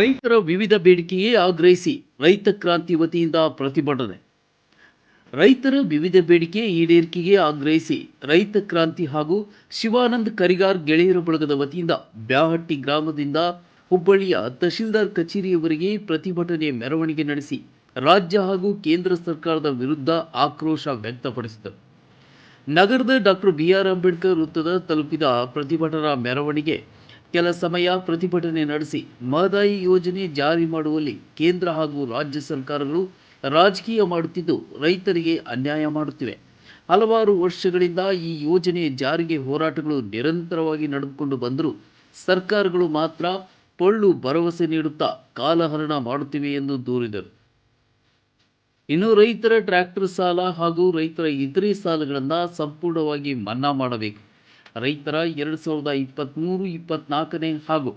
ರೈತರ ವಿವಿಧ ಬೇಡಿಕೆಗೆ ಆಗ್ರಹಿಸಿ ರೈತ ಕ್ರಾಂತಿ ವತಿಯಿಂದ ಪ್ರತಿಭಟನೆ. ರೈತರ ವಿವಿಧ ಬೇಡಿಕೆ ಈಡೇರಿಕೆಗೆ ಆಗ್ರಹಿಸಿ ರೈತ ಕ್ರಾಂತಿ ಹಾಗೂ ಶಿವಾನಂದ್ ಕರಿಗಾರ್ ಗೆಳೆಯರ ಬಳಗದ ವತಿಯಿಂದ ಬ್ಯಾಹಟ್ಟಿ ಗ್ರಾಮದಿಂದ ಹುಬ್ಬಳ್ಳಿಯ ತಹಶೀಲ್ದಾರ್ ಕಚೇರಿಯವರೆಗೆ ಪ್ರತಿಭಟನೆ ಮೆರವಣಿಗೆ ನಡೆಸಿ ರಾಜ್ಯ ಹಾಗೂ ಕೇಂದ್ರ ಸರ್ಕಾರದ ವಿರುದ್ಧ ಆಕ್ರೋಶ ವ್ಯಕ್ತಪಡಿಸಿದರು. ನಗರದ ಡಾಕ್ಟರ್ ಬಿಆರ್ ಅಂಬೇಡ್ಕರ್ ವೃತ್ತದ ತಲುಪಿದ ಪ್ರತಿಭಟನಾ ಮೆರವಣಿಗೆ ಕೆಲ ಸಮಯ ಪ್ರತಿಭಟನೆ ನಡೆಸಿ ಮಹದಾಯಿ ಯೋಜನೆ ಜಾರಿ ಮಾಡುವಲ್ಲಿ ಕೇಂದ್ರ ಹಾಗೂ ರಾಜ್ಯ ಸರ್ಕಾರಗಳು ರಾಜಕೀಯ ಮಾಡುತ್ತಿದ್ದು ರೈತರಿಗೆ ಅನ್ಯಾಯ ಮಾಡುತ್ತಿವೆ. ಹಲವಾರು ವರ್ಷಗಳಿಂದ ಈ ಯೋಜನೆ ಜಾರಿಗೆ ಹೋರಾಟಗಳು ನಿರಂತರವಾಗಿ ನಡೆದುಕೊಂಡು ಬಂದರೂ ಸರ್ಕಾರಗಳು ಮಾತ್ರ ಪೊಳ್ಳು ಭರವಸೆ ನೀಡುತ್ತಾ ಕಾಲಹರಣ ಮಾಡುತ್ತಿವೆ ಎಂದು ದೂರಿದರು. ಇನ್ನು ರೈತರ ಟ್ರ್ಯಾಕ್ಟರ್ ಸಾಲ ಹಾಗೂ ರೈತರ ಇತರೆ ಸಾಲಗಳನ್ನು ಸಂಪೂರ್ಣವಾಗಿ ಮನ್ನಾ ಮಾಡಬೇಕು. ರೈತರ ಎರಡು ಸಾವಿರದ ಇಪ್ಪತ್ತ್ಮೂರು ಇಪ್ಪತ್ತ್ನಾಲ್ಕನೇ ಹಾಗೂ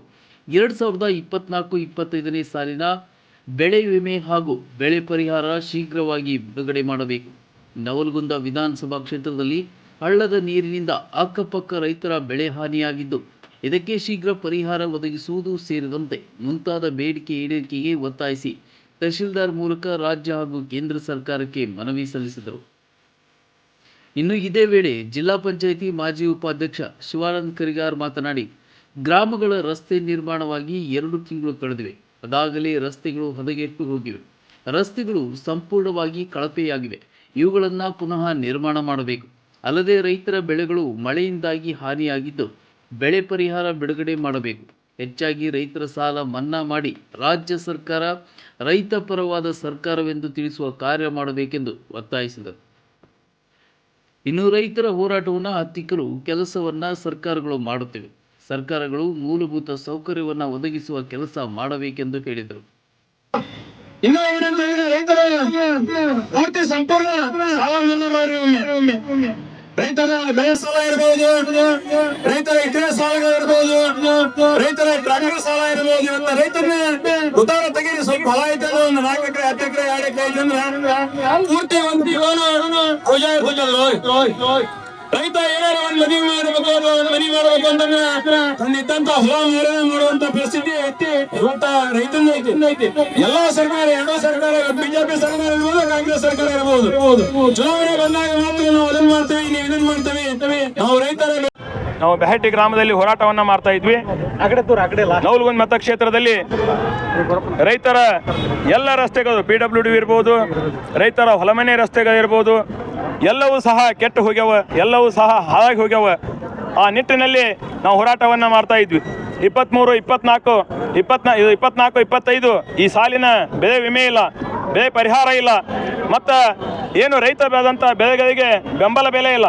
ಎರಡು ಸಾವಿರದ ಇಪ್ಪತ್ತ್ನಾಲ್ಕು ಇಪ್ಪತ್ತೈದನೇ ಸಾಲಿನ ಬೆಳೆ ವಿಮೆ ಹಾಗೂ ಬೆಳೆ ಪರಿಹಾರ ಶೀಘ್ರವಾಗಿ ಬಿಡುಗಡೆ ಮಾಡಬೇಕು. ನವಲಗುಂದ ವಿಧಾನಸಭಾ ಕ್ಷೇತ್ರದಲ್ಲಿ ಹಳ್ಳದ ನೀರಿನಿಂದ ಅಕ್ಕಪಕ್ಕ ರೈತರ ಬೆಳೆ ಹಾನಿಯಾಗಿದ್ದು, ಇದಕ್ಕೆ ಶೀಘ್ರ ಪರಿಹಾರ ಒದಗಿಸುವುದು ಸೇರಿದಂತೆ ಮುಂತಾದ ಬೇಡಿಕೆ ಈಡೇರಿಕೆಗೆ ಒತ್ತಾಯಿಸಿ ತಹಶೀಲ್ದಾರ್ ಮೂಲಕ ರಾಜ್ಯ ಹಾಗೂ ಕೇಂದ್ರ ಸರ್ಕಾರಕ್ಕೆ ಮನವಿ ಸಲ್ಲಿಸಿದರು. ಇನ್ನು ಇದೇ ವೇಳೆ ಜಿಲ್ಲಾ ಪಂಚಾಯಿತಿ ಮಾಜಿ ಉಪಾಧ್ಯಕ್ಷ ಶಿವಾನಂದ್ ಕರಿಗಾರ್ ಮಾತನಾಡಿ, ಗ್ರಾಮಗಳ ರಸ್ತೆ ನಿರ್ಮಾಣವಾಗಿ ಎರಡು ತಿಂಗಳು ಕಳೆದಿವೆ. ಅದಾಗಲೇ ರಸ್ತೆಗಳು ಹದಗೆಟ್ಟು ಹೋಗಿವೆ. ರಸ್ತೆಗಳು ಸಂಪೂರ್ಣವಾಗಿ ಕಳಪೆಯಾಗಿವೆ. ಇವುಗಳನ್ನು ಪುನಃ ನಿರ್ಮಾಣ ಮಾಡಬೇಕು. ಅಲ್ಲದೆ ರೈತರ ಬೆಳೆಗಳು ಮಳೆಯಿಂದಾಗಿ ಹಾನಿಯಾಗಿದ್ದು, ಬೆಳೆ ಪರಿಹಾರ ಬಿಡುಗಡೆ ಮಾಡಬೇಕು. ಹೆಚ್ಚಾಗಿ ರೈತರ ಸಾಲ ಮನ್ನಾ ಮಾಡಿ ರಾಜ್ಯ ಸರ್ಕಾರ ರೈತ ಪರವಾದ ಸರ್ಕಾರವೆಂದು ತಿಳಿಸುವ ಕಾರ್ಯ ಮಾಡಬೇಕೆಂದು ಒತ್ತಾಯಿಸಿದರು. ಇನ್ನು ರೈತರ ಹೋರಾಟವನ್ನು ಹತ್ತಿಕ್ಕಲು ಕೆಲಸವನ್ನ ಸರ್ಕಾರಗಳು ಮಾಡುತ್ತಿವೆ. ಸರ್ಕಾರಗಳು ಮೂಲಭೂತ ಸೌಕರ್ಯವನ್ನು ಒದಗಿಸುವ ಕೆಲಸ ಮಾಡಬೇಕೆಂದು ಹೇಳಿದರು. ಇನ್ನು ರೈತರ ಬೆಳೆ ರೈತರ ಟ್ರಾಕ್ಟರ್ ಸಾಲ ಇರಬಹುದು ಇವತ್ತ ರೈತರನ್ನ ಉದಾರ ತೆಗೆದು ಸ್ವಲ್ಪ ಹೊಲ ಐತೆ ಅಂದ್ರೆ ಒಂದು ನಾಲ್ಕು ಎಕರೆ, ಹತ್ತು ಎಕರೆ, ಎರಡು ಎಕರೆ ಐತಂದ್ರ ಪೂರ್ತಿ ಒಂದು ರೈತ ಏನಾರ ಒಂದ್ ಮನಿ ಮಾಡಬೇಕು ಒಂದ್ ಮನೆ ಮಾಡಬೇಕು ಅಂತಂದ್ರೆ ತಂದಿದ್ದಂತ ಹೊಲ ಮಾರಾಟ ಮಾಡುವಂತ ಪರಿಸ್ಥಿತಿ ಐತಿ. ಇವತ್ತ ರೈತನ ಐತಿ. ಎಲ್ಲಾ ಸರ್ಕಾರ, ಎರಡೋ ಸರ್ಕಾರ, ಬಿಜೆಪಿ ಸರ್ಕಾರ ಇರ್ಬೋದು, ಕಾಂಗ್ರೆಸ್ ಸರ್ಕಾರ ಇರ್ಬೋದು. ಚುನಾವಣೆ ಬಂದಾಗ ಮಾತ್ರ ನಾವು ಅದನ್ನ ಮಾಡ್ತೇವೆ, ನೀವು ಇದನ್ನ ಮಾಡ್ತೇವೆ. ನಾವು ರೈತರ ನಾವು ಬೆಹಟ್ಟಿ ಗ್ರಾಮದಲ್ಲಿ ಹೋರಾಟವನ್ನ ಮಾಡ್ತಾ ಇದ್ವಿ. ನೌಲ್ಗುಂದ್ ಮತಕ್ಷೇತ್ರದಲ್ಲಿ ರೈತರ ಎಲ್ಲ ರಸ್ತೆಗಳು ಪಿ ಡಬ್ಲ್ಯೂ ಡಿ ಇರ್ಬೋದು ರೈತರ ಹೊಲಮನೆ ರಸ್ತೆಗಳಿರ್ಬೋದು ಎಲ್ಲವೂ ಸಹ ಕೆಟ್ಟು ಹೋಗ್ಯಾವ ಎಲ್ಲವೂ ಸಹ ಹಾಳಾಗಿ ಹೋಗ್ಯಾವ. ಆ ನಿಟ್ಟಿನಲ್ಲಿ ನಾವು ಹೋರಾಟವನ್ನು ಮಾಡ್ತಾ ಇದ್ವಿ. ಇಪ್ಪತ್ತ್ಮೂರು ಇಪ್ಪತ್ನಾಲ್ಕು ಇಪ್ಪತ್ನಾ ಇದು ಇಪ್ಪತ್ನಾಲ್ಕು ಇಪ್ಪತ್ತೈದು ಈ ಸಾಲಿನ ಬೆಳೆ ವಿಮೆ ಇಲ್ಲ ಬೆಳೆ ಪರಿಹಾರ ಇಲ್ಲ ಮತ್ತು ಏನು ರೈತ ಬೆಳೆದಂಥ ಬೆಳೆಗಳಿಗೆ ಬೆಂಬಲ ಬೆಲೆ ಇಲ್ಲ.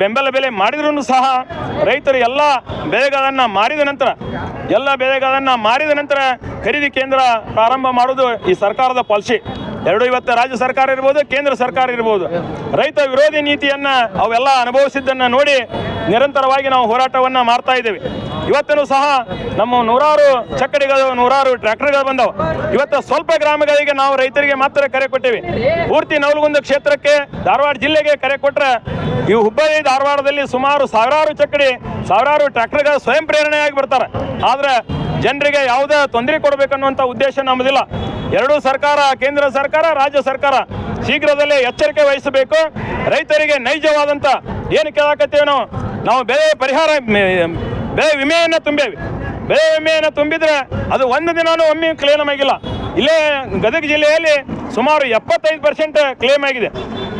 ಬೆಂಬಲ ಬೆಲೆ ಮಾಡಿದ್ರೂ ಸಹ ರೈತರು ಎಲ್ಲ ಬೆಳೆಗಳನ್ನು ಮಾರಿದ ನಂತರ, ಎಲ್ಲ ಬೆಳೆಗಳನ್ನು ಮಾರಿದ ನಂತರ ಖರೀದಿ ಕೇಂದ್ರ ಪ್ರಾರಂಭ ಮಾಡೋದು ಈ ಸರ್ಕಾರದ ಪಾಲಿಸಿ. ಎರಡು ಇವತ್ತು ರಾಜ್ಯ ಸರ್ಕಾರ ಇರ್ಬೋದು, ಕೇಂದ್ರ ಸರ್ಕಾರ ಇರ್ಬೋದು. ರೈತ ವಿರೋಧಿ ನೀತಿಯನ್ನು ಅವೆಲ್ಲ ಅನುಭವಿಸಿದ್ದನ್ನು ನೋಡಿ ನಿರಂತರವಾಗಿ ನಾವು ಹೋರಾಟವನ್ನು ಮಾಡ್ತಾ ಇದ್ದೇವೆ. ಇವತ್ತೂ ಸಹ ನಮ್ಮ ನೂರಾರು ಚಕ್ಕಡಿಗಳು, ನೂರಾರು ಟ್ರ್ಯಾಕ್ಟರ್ಗಳು ಬಂದವು. ಇವತ್ತು ಸ್ವಲ್ಪ ಗ್ರಾಮಗಳಿಗೆ ನಾವು ರೈತರಿಗೆ ಮಾತ್ರ ಕರೆ ಕೊಟ್ಟಿವಿ. ಪೂರ್ತಿ ನವಲಗುಂದ ಕ್ಷೇತ್ರಕ್ಕೆ, ಧಾರವಾಡ ಜಿಲ್ಲೆಗೆ ಕರೆ ಕೊಟ್ಟರೆ ಈ ಹುಬ್ಬಳ್ಳಿ, ಧಾರವಾಡದಲ್ಲಿ ಸುಮಾರು ಸಾವಿರಾರು ಚಕ್ಕಡಿ, ಸಾವಿರಾರು ಟ್ರ್ಯಾಕ್ಟರ್ಗಳು ಸ್ವಯಂ ಪ್ರೇರಣೆಯಾಗಿ ಬರ್ತಾರೆ. ಆದರೆ ಜನರಿಗೆ ಯಾವುದೇ ತೊಂದರೆ ಕೊಡಬೇಕನ್ನುವಂಥ ಉದ್ದೇಶ ನಮ್ಮದಿಲ್ಲ. ಎರಡೂ ಸರ್ಕಾರ, ಕೇಂದ್ರ ಸರ್ಕಾರ, ರಾಜ್ಯ ಸರ್ಕಾರ ಶೀಘ್ರದಲ್ಲೇ ಎಚ್ಚರಿಕೆ ವಹಿಸಬೇಕು. ರೈತರಿಗೆ ನೈಜವಾದಂಥ ಏನು ಕೇಳಾಕತ್ತೇವೆ ನಾವು ಬೆಳೆ ಪರಿಹಾರ ಬೆಳೆ ವಿಮೆಯನ್ನು ತುಂಬೇವಿ. ಬೆಳೆ ವಿಮೆಯನ್ನು ತುಂಬಿದ್ರೆ ಅದು ಒಂದು ದಿನಾನೂ ಒಮ್ಮೆ ಕ್ಲೇಮ್ ಆಗಿಲ್ಲ. ಇಲ್ಲೇ ಗದಗ ಜಿಲ್ಲೆಯಲ್ಲಿ ಸುಮಾರು ಎಪ್ಪತ್ತೈದು ಪರ್ಸೆಂಟ್ ಕ್ಲೇಮ್ ಆಗಿದೆ.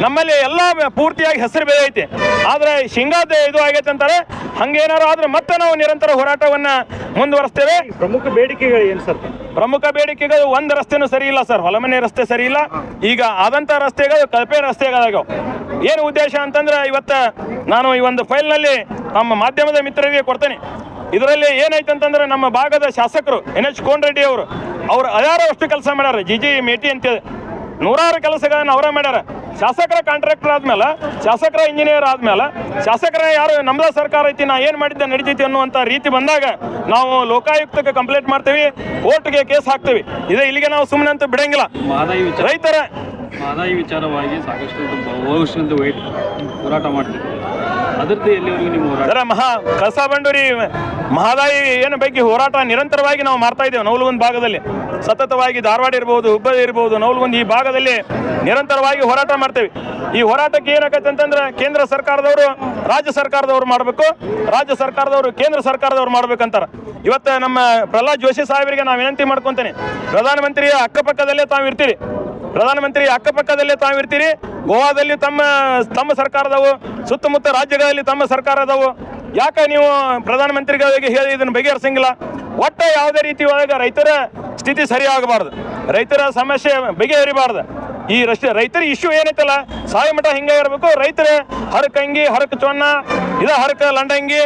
ನಮ್ಮಲ್ಲಿ ಎಲ್ಲ ಪೂರ್ತಿಯಾಗಿ ಹೆಸರು ಬೆಳೆ ಐತೆ. ಆದರೆ ಶೇಂಗಾದ ಇದು ಆಗೈತೆ ಅಂತಾರೆ ಹಂಗೇನಾರು ಆದ್ರೆ ಮತ್ತೆ ನಾವು ನಿರಂತರ ಹೋರಾಟವನ್ನು ಮುಂದುವರಿಸ್ತೇವೆ. ಪ್ರಮುಖ ಬೇಡಿಕೆಗಳು ಏನು ಸರ್? ಪ್ರಮುಖ ಬೇಡಿಕೆಗಳು ಒಂದು ರಸ್ತೆನೂ ಸರಿ ಇಲ್ಲ ಸರ್. ಹೊಲಮನೆ ರಸ್ತೆ ಸರಿ ಇಲ್ಲ. ಈಗ ಆದಂಥ ರಸ್ತೆಗಳು ಕಳಪೆ ರಸ್ತೆಗಳಾಗ್ಯಾವ. ಏನು ಉದ್ದೇಶ ಅಂತಂದ್ರೆ ಇವತ್ತು ನಾನು ಈ ಒಂದು ಫೈಲ್ನಲ್ಲಿ ನಮ್ಮ ಮಾಧ್ಯಮದ ಮಿತ್ರರಿಗೆ ಕೊಡ್ತೇನೆ. ಇದರಲ್ಲಿ ಏನಾಯ್ತು ಅಂತಂದ್ರೆ ನಮ್ಮ ಭಾಗದ ಶಾಸಕರು ಎನ್ ಎಚ್ ಕೋನ್ ರೆಡ್ಡಿ ಅವರು ಅವ್ರು ಹಜಾರು ಅಷ್ಟು ಕೆಲಸ ಮಾಡ್ಯಾರ. ಜಿ ಜಿ ಮೇಟಿ ಅಂತೇಳಿ ನೂರಾರು ಕೆಲಸಗಳನ್ನು ಅವರೇ ಮಾಡ್ಯಾರ. ಶಾಸಕರ ಕಾಂಟ್ರಾಕ್ಟರ್ ಆದ್ಮೇಲೆ ಶಾಸಕರ ಇಂಜಿನಿಯರ್ ಆದ್ಮೇಲೆ ಶಾಸಕರ ಯಾರು ನಮ್ದ ಸರ್ಕಾರ ಐತಿ ನಾ ಏನು ಮಾಡಿದ್ದೆ ನಡೀತೈತಿ ಅನ್ನುವಂಥ ರೀತಿ ಬಂದಾಗ ನಾವು ಲೋಕಾಯುಕ್ತಕ್ಕೆ ಕಂಪ್ಲೇಂಟ್ ಮಾಡ್ತೀವಿ ಕೋರ್ಟ್ಗೆ ಕೇಸ್ ಹಾಕ್ತೀವಿ. ಇದೇ ಇಲ್ಲಿಗೆ ನಾವು ಸುಮ್ಮನೆ ಅಂತ ಬಿಡಂಗಿಲ್ಲ. ರೈತರ ಮಹದಾಯಿ ವಿಚಾರವಾಗಿ ಸಾಕಷ್ಟು ವರ್ಷದಿಂದ ವೇಟ್ ಹೋರಾಟ ಮಾಡ್ತಿದ್ವಿ ಅದರದ್ದು ಎಲ್ಲಿವರೆಗೂ ನಿಮ್ಮ ಹೋರಾಟ ಮಹಾ ಕಸ ಬಂಡೂರಿ ಮಹದಾಯಿ ಏನು ಬಗ್ಗೆ ಹೋರಾಟ ನಿರಂತರವಾಗಿ ನಾವು ಮಾಡ್ತಾ ಇದ್ದೇವೆ ನೌಲ್ಗುಂದ್ ಭಾಗದಲ್ಲಿ. ಸತತವಾಗಿ ಧಾರವಾಡ ಇರ್ಬೋದು, ಹುಬ್ಬಳ್ಳಿ ಇರ್ಬೋದು ನೌಲ್ಗುಂದ್ ಈ ಭಾಗದಲ್ಲಿ ನಿರಂತರವಾಗಿ ಹೋರಾಟ ಮಾಡ್ತೇವೆ. ಈ ಹೋರಾಟಕ್ಕೆ ಏನಾಗತ್ತೆ ಅಂತಂದ್ರೆ ಕೇಂದ್ರ ಸರ್ಕಾರದವರು ರಾಜ್ಯ ಸರ್ಕಾರದವರು ಮಾಡಬೇಕು, ರಾಜ್ಯ ಸರ್ಕಾರದವರು ಕೇಂದ್ರ ಸರ್ಕಾರದವರು ಮಾಡ್ಬೇಕಂತಾರೆ. ಇವತ್ತು ನಮ್ಮ ಪ್ರಹ್ಲಾದ್ ಜೋಶಿ ಸಾಹೇಬರಿಗೆ ನಾವು ವಿನಂತಿ ಮಾಡ್ಕೊಂತೇನೆ. ಪ್ರಧಾನಮಂತ್ರಿಯ ಅಕ್ಕಪಕ್ಕದಲ್ಲೇ ತಾವು ಇರ್ತೀರಿ. ಪ್ರಧಾನಮಂತ್ರಿ ಅಕ್ಕಪಕ್ಕದಲ್ಲೇ ತಾವಿರ್ತೀರಿ, ಗೋವಾದಲ್ಲಿ ತಮ್ಮ ತಮ್ಮ ಸರ್ಕಾರದವು, ಸುತ್ತಮುತ್ತ ರಾಜ್ಯಗಳಲ್ಲಿ ತಮ್ಮ ಸರ್ಕಾರದವು. ಯಾಕೆ ನೀವು ಪ್ರಧಾನಮಂತ್ರಿಗಳಿಗೆ ಹೇಳಿ ಇದನ್ನು ಬಗೆಹರಿಸಂಗಿಲ್ಲ? ಒಟ್ಟು ಯಾವುದೇ ರೀತಿ ಒಳಗೆ ರೈತರ ಸ್ಥಿತಿ ಸರಿಯಾಗಬಾರ್ದು. ರೈತರ ಸಮಸ್ಯೆ ಬಗೆಹರಿಬಾರ್ದು. ಈ ರೈತರ ಇಶ್ಯೂ ಏನೈತಲ್ಲ? ಸಾಯಿ ಮಠ ಹಿಂಗೆ ಇರಬೇಕು. ರೈತರ, ಹರಕ ಅಂಗಿ, ಹರಕ ಚೊನ್ನ ಇದ ಹರಕ ಲಂಡಂಗಿ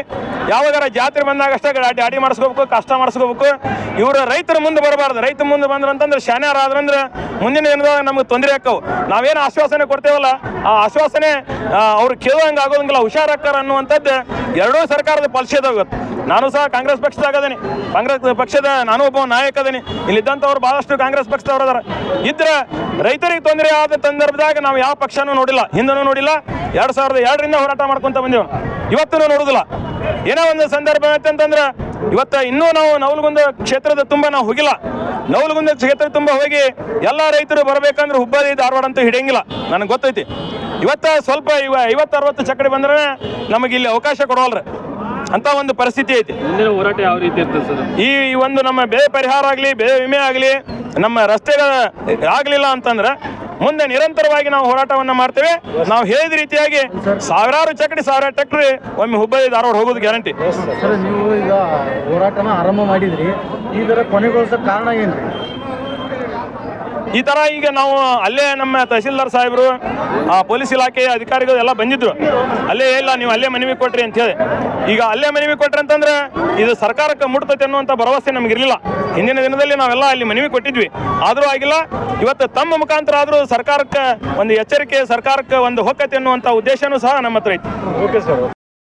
ಯಾವಾಗಾರ ಜಾತ್ರೆ ಬಂದಾಗ ಅಷ್ಟೇ ಅಡಿ ಅಡಿ ಮಾಡಿಸ್ಕೋಬೇಕು, ಕಷ್ಟ ಮಾಡಿಸ್ಕೋಬೇಕು. ಇವರು ರೈತರ ಮುಂದೆ ಬರಬಾರ್ದು. ರೈತ ಮುಂದೆ ಬಂದ್ರು ಅಂತಂದ್ರೆ ಶಾನ್ಯಾರ ಆದ್ರಂದ್ರೆ ಮುಂದಿನ ದಿನದಾಗ ನಮ್ಗೆ ತೊಂದರೆ ಆಕ್ಕವು ನಾವೇನು ಆಶ್ವಾಸನೆ ಕೊಡ್ತೇವಲ್ಲ? ಆ ಆಶ್ವಾಸನೆ ಅವ್ರು ಕೇಳುವಂಗೆ ಆಗೋದಂಗಿಲ್ಲ ಹುಷಾರಾಕ್ಕಾರ ಅನ್ನುವಂಥದ್ದು ಎರಡೂ ಸರ್ಕಾರದ ಇವತ್ತು. ನಾನು ಸಹ ಕಾಂಗ್ರೆಸ್ ಪಕ್ಷದಾಗ ಅದೀನಿ. ಕಾಂಗ್ರೆಸ್ ಪಕ್ಷದ ನಾನು ಒಬ್ಬ ನಾಯಕ ಅದೀನಿ. ಇಲ್ಲಿದ್ದಂಥವ್ರು ಭಾಳಷ್ಟು ಕಾಂಗ್ರೆಸ್ ಪಕ್ಷದವ್ರು ಅದಾರ. ಇದ್ರೆ ರೈತರಿಗೆ ತೊಂದರೆ ಆದ ಸಂದರ್ಭದಾಗ ನಾವು ಯಾವ ಪಕ್ಷನೂ ನೋಡಿಲ್ಲ ಹಿಂದನೂ ನೋಡಿಲ್ಲ ಎರಡು ಸಾವಿರದ ಎರಡರಿಂದ ಹೋರಾಟ ಮಾಡ್ಕೊಂತ ಬಂದೆವು. ಇವತ್ತೂ ನೋಡುದಿಲ್ಲ. ಏನೋ ಒಂದು ಸಂದರ್ಭ ಅಂತಂದ್ರೆ ಇವತ್ತು ಇನ್ನೂ ನಾವು ನವಲಗುಂದ ಕ್ಷೇತ್ರದ ತುಂಬ ನಾವು ಹೋಗಿಲ್ಲ. ನವಲಗುಂದ ಕ್ಷೇತ್ರ ತುಂಬ ಹೋಗಿ ಎಲ್ಲ ರೈತರು ಬರಬೇಕಂದ್ರೆ ಹುಬ್ಬಳ್ಳಿ ಧಾರವಾಡ ಅಂತೂ ಹಿಡಿಯಂಗಿಲ್ಲ. ನನಗೆ ಗೊತ್ತೈತಿ. ಇವತ್ತ ಸ್ವಲ್ಪ ಇವ ಐವತ್ತು ಅರವತ್ತು ಚಕಡಿ ಬಂದ್ರೆ ನಮಗೆ ಇಲ್ಲಿ ಅವಕಾಶ ಕೊಡೋಲ್ರಿ ಅಂತ ಒಂದು ಪರಿಸ್ಥಿತಿ ಐತಿ. ಮುಂದಿನ ಹೋರಾಟ ಯಾವ ರೀತಿ ಇರ್ತದೆ ಸರ್? ಈ ಒಂದು ನಮ್ಮ ಬೆಳೆ ಪರಿಹಾರ ಆಗಲಿ ಬೆಳೆ ವಿಮೆ ಆಗಲಿ ನಮ್ಮ ರಸ್ತೆಗಳ ಆಗಲಿಲ್ಲ ಅಂತಂದ್ರೆ ಮುಂದೆ ನಿರಂತರವಾಗಿ ನಾವು ಹೋರಾಟವನ್ನು ಮಾಡ್ತೇವೆ. ನಾವು ಹೇಳಿದ ರೀತಿಯಾಗಿ ಸಾವಿರಾರು ಚಕಡಿ ಸಾವಿರ ಟ್ಯಾಕ್ಟ್ರಿ ಒಮ್ಮೆ ಹುಬ್ಬಳ್ಳಿ ಧಾರವಾಡ ಹೋಗೋದು ಗ್ಯಾರಂಟಿ. ಸರ್ ನೀವು ಈಗ ಹೋರಾಟನ ಆರಂಭ ಮಾಡಿದ್ರಿ. ಈ ಥರ ಕೊನೆಗೊಳಿಸೋಕೆ ಕಾರಣ ಏನು ಈ ತರ ಈಗ ನಾವು ಅಲ್ಲೇ ನಮ್ಮ ತಹಸೀಲ್ದಾರ್ ಸಾಹೇಬರು ಆ ಪೊಲೀಸ್ ಇಲಾಖೆಯ ಅಧಿಕಾರಿಗಳು ಎಲ್ಲ ಬಂದಿದ್ರು. ಅಲ್ಲೇ ಇಲ್ಲ ನೀವು ಅಲ್ಲೇ ಮನವಿ ಕೊಟ್ರಿ ಅಂತ ಹೇಳಿ. ಈಗ ಅಲ್ಲೇ ಮನವಿ ಕೊಟ್ರಿ ಅಂತಂದ್ರೆ ಇದು ಸರ್ಕಾರಕ್ಕೆ ಮುಟ್ತೈತೆ ಅನ್ನುವಂಥ ಭರವಸೆ ನಮ್ಗೆ ಇರಲಿಲ್ಲ. ಹಿಂದಿನ ದಿನದಲ್ಲಿ ನಾವೆಲ್ಲ ಅಲ್ಲಿ ಮನವಿ ಕೊಟ್ಟಿದ್ವಿ. ಆದರೂ ಆಗಿಲ್ಲ. ಇವತ್ತು ತಮ್ಮ ಮುಖಾಂತರ ಆದರೂ ಸರ್ಕಾರಕ್ಕೆ ಒಂದು ಎಚ್ಚರಿಕೆ, ಸರ್ಕಾರಕ್ಕೆ ಒಂದು ಹೊಕ್ಕತೆ ಅನ್ನುವಂಥ ಉದ್ದೇಶನೂ ಸಹ ನಮ್ಮ ಹತ್ರ ಐತಿ. Okay sir